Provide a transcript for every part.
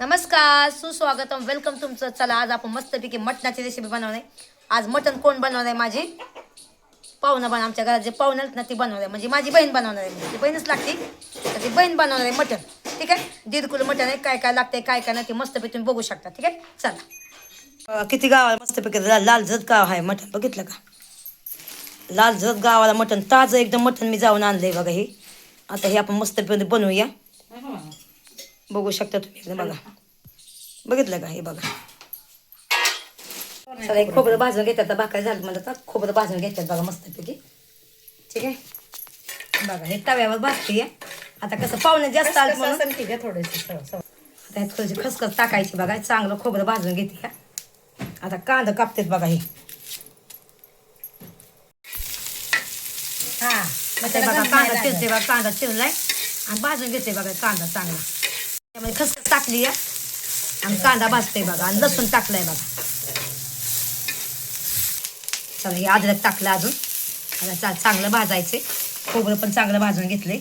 नमस्कार सुस्वागतम. वेलकम तुमचं. चला आज आपण मस्तपैकी मटणाची रेसिपी बनवणार आहे. आज मटण कोण बनवणार आहे माझी? पाहुणं बन आमच्या घरात जे पाहुणे आहेत ना ती बनवणार आहे. म्हणजे माझी बहीण बनवणार आहे. ती बहीणच लागते. तर ती बहीण बनवणार आहे मटण. ठीक आहे? दीड किलो मटण आहे. काय काय लागतंय काय काय नाही ते मस्तपैकी तुम्ही बघू शकता. ठीक आहे? चला. किती गाव आहे मस्तपैकी? लाल लाल जत गाव आहे मटण. बघितलं का? लाल जत गावाला मटण. ताजं एकदम मटण मी जाऊन आणलंय बघा हे. आता हे आपण मस्तपैकी बनवूया. बघू शकता तुम्ही एकदम बघा. बघितलं का? हे बघा. चला एक खोबरं भाजून घेतात. आता भाकरी झालं म्हणलं तर खोबरं भाजून घेतात बघा मस्तपैकी. ठीक आहे? बघा हे तव्यावर भाजते आता कसं पाहुणे जास्त आलं म्हणून. आता ह्यात थोडीशी खसखस टाकायची बघा. चांगलं खोबरं भाजून घेते. आता कांदा कापतेत बघा हे. हा बघा कांदा चिरते बघा कांदा चिरलाय. आणि भाजून घेते बघा कांदा चांगला. त्यामध्ये खसखस टाकली आहे आणि कांदा भाजतोय बघा आणि लसूण टाकलाय बघा. चला हे अद्रक टाकलं अजून. आता चा चांगलं भाजायचे खोबरं पण चांगलं भाजून घेतलंय.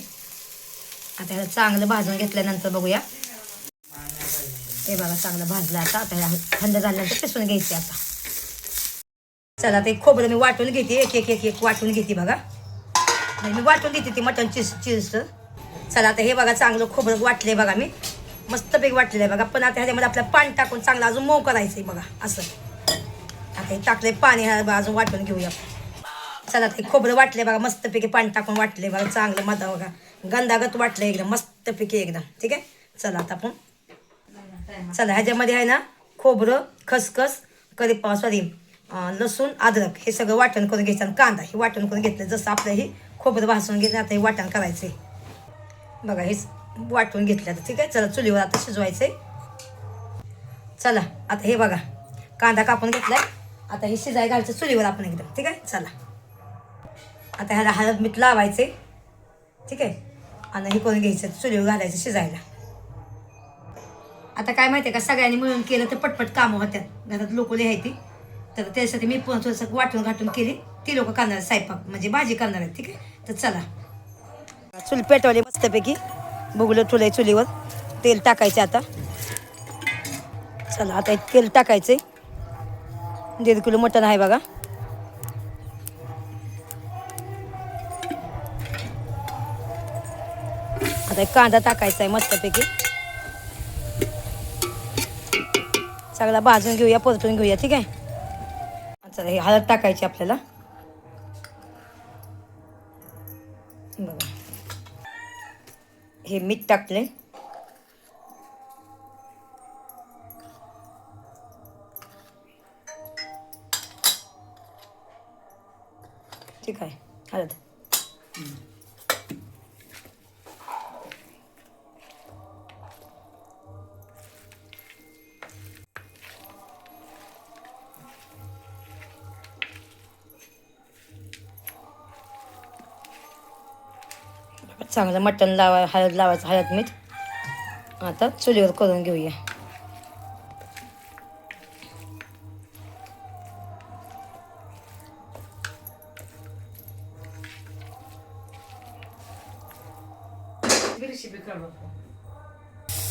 आता ह्याला चांगलं भाजून घेतल्यानंतर बघूया. हे बघा चांगलं भाजलं आता. आता ह्याला थंड झाल्यानंतर पिसून घ्यायचे आता. चला ते खोबरं मी वाटून घेते. एक एक एक एक वाटून घेते बघा. मी वाटून घेते ती मटन चीज चीजचं. चला आता हे बघा चांगलं खोबरं वाटले बघा मी. मस्तपैकी वाटलेलं आहे बघा. पण आता ह्याच्यामध्ये आपल्याला पाणी टाकून चांगलं अजून मऊ करायचं आहे बघा. असं. आता हे टाकले पाणी ह्या अजून वाटून घेऊया. चला ते खोबरं वाटले बघा. मस्तपैकी पाणी टाकून वाटले बघा. चांगलं मधा बघा. गंधागत वाटलं एकदम. मस्तपैकी एकदम. ठीक आहे? चला आता आपण चला ह्याच्यामध्ये आहे ना खोबरं खसखस करी सॉरी लसूण अद्रक हे सगळं वाटण करून घ्यायचं आणि कांदा हे वाटण करून घेतलं. जसं आपलं हे खोबरं भासून घेतलं आता हे वाटण करायचं आहे बघा हेच वाटून घेतलं तर ठीक आहे? चला चुलीवर आता शिजवायचं आहे चला आता हे बघा. कांदा कापून घेतलाय. आता हे शिजाय घालायचं चुलीवर आपण एकदम. ठीक आहे? चला. आता ह्याला हळद मीठ लावायचे ठीक आहे? आणि हे करून घ्यायचं? चुलीवर घालायचं शिजायला. आता काय माहिती आहे का? सगळ्यांनी मिळून केलं तर पटपट कामं होत्यात. घरात लोक लिहायची तर त्यासाठी मी पण थोडंसं वाटून घाटून केली. ती लोक करणार स्वयंपाक. म्हणजे भाजी करणार आहेत. ठीक आहे? तर चला. चूल पेटवली मस्तपैकी. बघलं तुला चुलीवर. तेल टाकायचं आता. चला आता हे तेल आहे दीड किलो मटण आहे बघा. आता एक कांदा टाकायचा आहे मस्तपैकी. सगळा भाजून घेऊया परतून घेऊया ठीक आहे? चला हे हळद टाकायची आपल्याला. बघा. हे मीठ टाकले चांगलं मटण लावा हळद लावायचं हळद मीठ. आता चुलीवर करून घेऊया.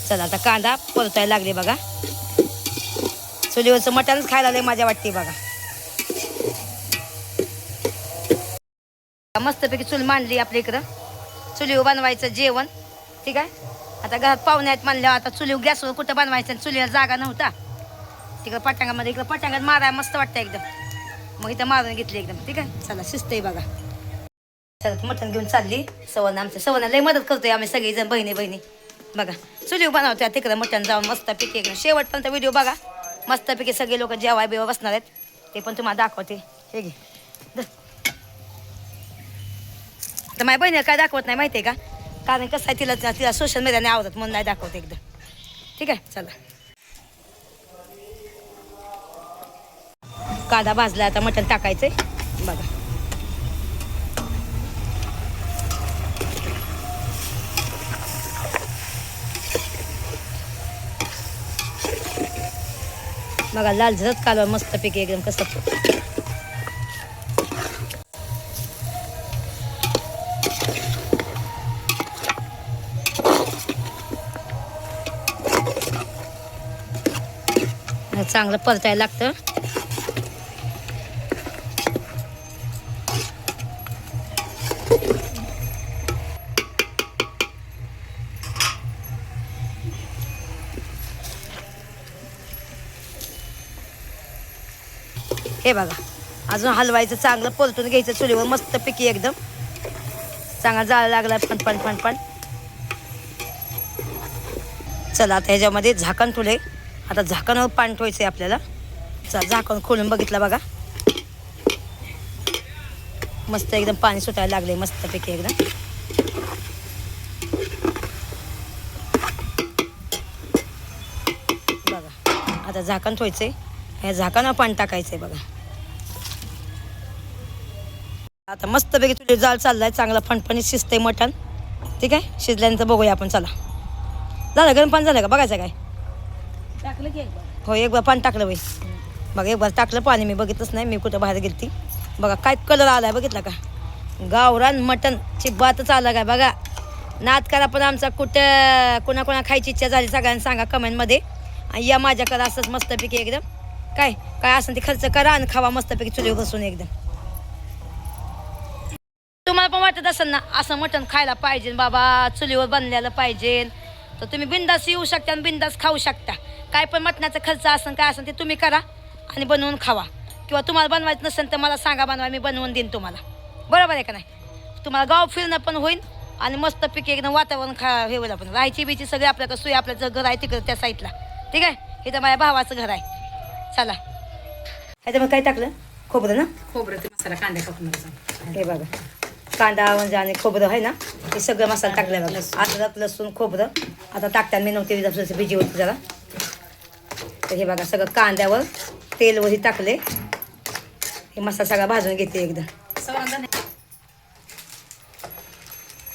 चला आता कांदा परतायला लागले बघा. चुलीवरचं मटणच खायला लागले माझ्या वाटते बघा. मस्तपैकी चूल मांडली आपल्या इकडं. चुलीवर बनवायचं जेवण. ठीक आहे? आता घरात पाहुणे आहेत म्हणल्यावर आता चुलीवर गॅसवर कुठं बनवायचं आणि चुलीला जागा नव्हता. तिकडं पटांगामध्ये इकडं पटांगात मारायला मस्त वाटतं एकदम. मग इथं मारून घेतली एकदम. ठीक आहे? चला शिस्त आहे बघा. चला मटण घेऊन चालली. सवर्ण आमच्या सवर्ण लय मदत करतोय आम्ही सगळेजण बहिणी बहिणी बघा चुलीवर बनवतोय तिकडं मटण जाऊन मस्तपैकी एकदम. शेवटपर्यंत व्हिडिओ बघा. मस्तपैकी सगळे लोक जेवाय बिवा बसणार आहेत. ते पण तुम्हाला दाखवते. हे घे. तर माझ्या बहिणीला काय दाखवत नाही माहिती आहे का? कारण कसं आहे तिला तिला सोशल मीडियाने आवडत म्हणून नाही दाखवत एकदम ठीक आहे? चला. कांदा भाजला आता मटण टाकायचंय. बघा. बघा लाल झरत कालवा मस्तपैकी एकदम कसं चांगलं परतायला लागतं. हे बघा अजून हलवायचं चांगलं परतून घ्यायचं चुलीवर मस्त पिकी एकदम. चांगला जाळ लागला पण पण पण पण. चला आता ह्याच्यामध्ये झाकण तुले आता झाकणावर पाणी ठेवायचं आहे आपल्याला. चा झाकण खोलून बघितलं बघा. मस्त एकदम पाणी सुटायला लागले मस्तपैकी एकदम. बघा आता झाकण ठेवायचंय. ह्या झाकणावर पाणी टाकायचंय बघा. आता मस्तपैकी तुझे जाळ चाललाय चांगला फणफणीत शिजतंय मटण. ठीक आहे? शिजल्यानंतर बघूया आपण चला. झालं गरम पाणी झालं का? बघायचं काय? टाकलं की हो एक बार पाणी टाकलं बाई. बघा एक बार टाकलं पाणी मी बघितलंच नाही मी कुठं बाहेर गेली बघा काय कलर आलाय बघितला का? गावरान मटन चिब्बातच आलं काय बघा नात करा पण आमचा कुठं कोणा खायची इच्छा झाली सगळ्यांना सांगा कमेंटमध्ये. आणि या माझ्याकडं असंच मस्तपैकी एकदम काय काय असं ते खर्च करा आणि खावा मस्तपैकी चुलीवर बसून एकदम. तुम्हाला पण वाटत असेल ना असं मटण खायला पाहिजे बाबा चुलीवर बनलेलं पाहिजे. तर तुम्ही बिंदास येऊ शकता आणि बिंदास खाऊ शकता. काय पण मटणाचा खर्च असेल काय असेल ते तुम्ही करा आणि बनवून खावा. किंवा तुम्हाला बनवायचं नसेल तर मला सांगा बनवा मी बनवून देईन तुम्हाला. बरोबर आहे का नाही? तुम्हाला गाव फिरणं पण होईल आणि मस्तपैकी एकदम वातावरण खा हे होईल आपण राहायची बिची सगळी आपल्याकडे सोयी आपलं घर आहे तिकडं त्या साईडला. ठीक आहे? इथं माझ्या भावाचं घर आहे. चला. ह्याच्यामध्ये काय टाकलं? खोबरं ना? खोबरं ते मसाला कांद्या कापून हे बघा. कांदा म्हणजे आणि खोबरं आहे ना? हे सगळं मसाला टाकलाय बघा. अद्रक लसूण खोबरं. आता टाकताना मी नव्हते भिजी होती जरा. तर हे बघा सगळं कांद्यावर तेल वही टाकले. हे मसाला सगळा भाजून घेते एकदम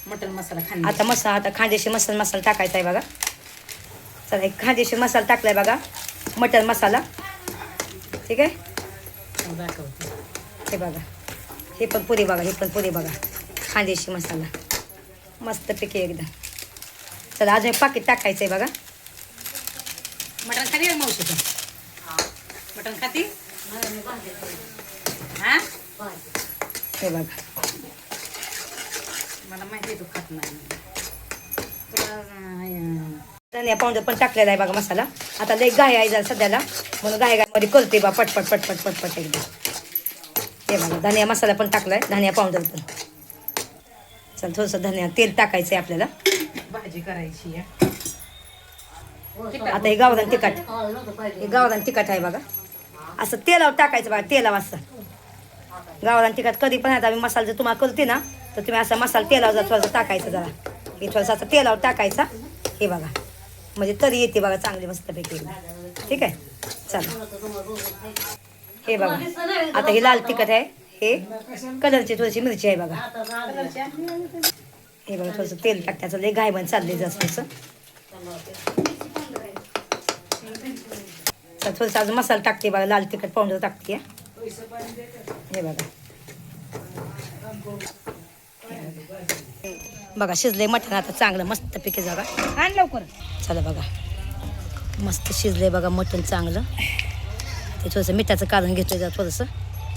मटन मसाला आता मसाला आता खांदेशी मसाला मसाला टाकायचा आहे बघा. चला एक खांदेशी मसाला टाकलाय बघा. मटन मसाला. ठीक आहे? हे बघा. हे पण पुरी बघा हे पण पुरी बघा. खांदेशी मसाला. मस्तपैकी एकदम चला अजून एक पाकिट टाकायचं आहे बघा. खाली खाती मावशी तू? मटण खाती? हा? हे बघा. मला माहिती आहे तू खात नाही. तुला अं, धनिया पावडर पण टाकलेला आहे बघा मसाला. आता लई गाय आहे जरा सध्याला. म्हणून गाय गायमध्ये करते बा पटपट पटपट पटपट एकदम हे बघा धनिया मसाला पण टाकलाय धनिया पावडर पण. चल थोडंसं धनिया तेल टाकायचं आहे आपल्याला. भाजी करायची आहे. आता हे गावरान तिखट. हे गावरान तिखट आहे बघा. असं तेलावर टाकायचं बघा तेलावर असं. गावरान तिखट कधी पण आता आम्ही मसाला जर तुम्हाला करते ना तर तुम्ही असा मसाला तेलावर जर थोडासा टाकायचा जरा. हे थोडासा असं तेलावर टाकायचा. हे बघा. म्हणजे तरी येते बघा चांगली मस्तपैकी एकदम. ठीक आहे? चला. हे बघा. आता हे लाल तिखट आहे. हे कलरची थोडीशी मिरची आहे बघा. हे बघा थोडंसं तेल टाकण्याचं लय गायबन चालले जास्त असं. तर थोडंसं अजून मसाला टाकते बघा लाल तिखट पावडर टाकते. हे बघा. बघा शिजले मटण आता चांगलं मस्त पिके जागा. आण लवकर. चला बघा. मस्त शिजले बघा मटण चांगलं. ते थोडंसं मिठाचं काढून घेतलं जरा थोडंसं.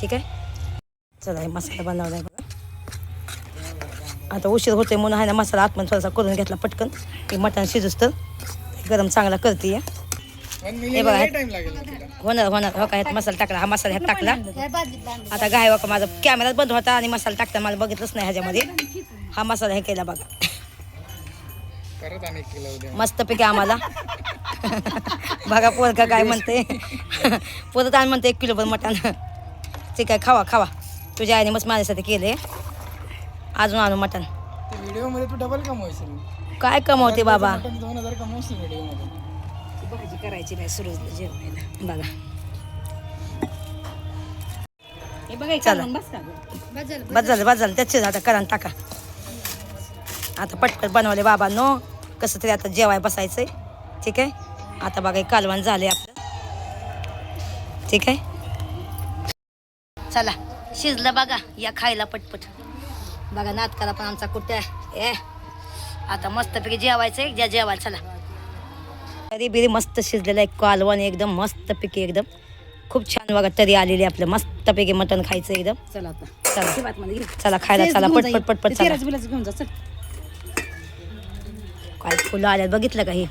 ठीक आहे? चला हे मसाला बनवलाय बघा. आता उशीर होते म्हणून आहे ना मसाला आतमध्ये थोडासा करून घेतला पटकन. ते मटण शिजूस तर गरम चांगला करते या हे बघा होणार होणार हो का ह्यात मसाला टाकला हा मसाला ह्यात टाकला. आता गाय का माझा कॅमेरा बंद होता आणि मसाला टाकता मला बघितलंच नाही ह्याच्यामध्ये. हा मसाला हे केला बघा. परत आणि एक किलो उद्या मस्तपैकी आम्हाला. बघा पोरका काय म्हणते. परत आणि म्हणते एक किलो पण मटण. ठीक आहे खावा खावा. तुझ्या आईने मस्त माझ्यासाठी केले. अजून आणू मटण. ते व्हिडिओमध्ये तू डबल कमवशील. काय कमवते बाबा? दोन हजार कमवशील भाजी करायची नाही सुरजला जेवायला. बघा. हे बस झालं बस झालं त्याचे आता करा टाका. आता पटकन बनवले बाबांनो. कसं तरी आता जेवाय बसायचंय. ठीक आहे? आता बघा कालवण झाले आपलं. ठीक आहे? चला शिजलं बघा. या खायला पटपट. बघा नाटकाला पण आमचा कुठे आहे? ए आता मस्तपैकी जेवायचंय. ज्या जेवायला चला. तरी बिरी मस्त शिजलेलं आहे. कालवण एकदम मस्त पैकी एकदम. खूप छान बघा तरी आलेली आपलं. मस्त पैकी मटण खायचं एकदम. चला आता. खायला चला. घेऊन पट जा पट पट. पट ते चला. तेराचं बिलाचं घेऊन जा चल. काय फुलं आल्यात बघितलं का हे?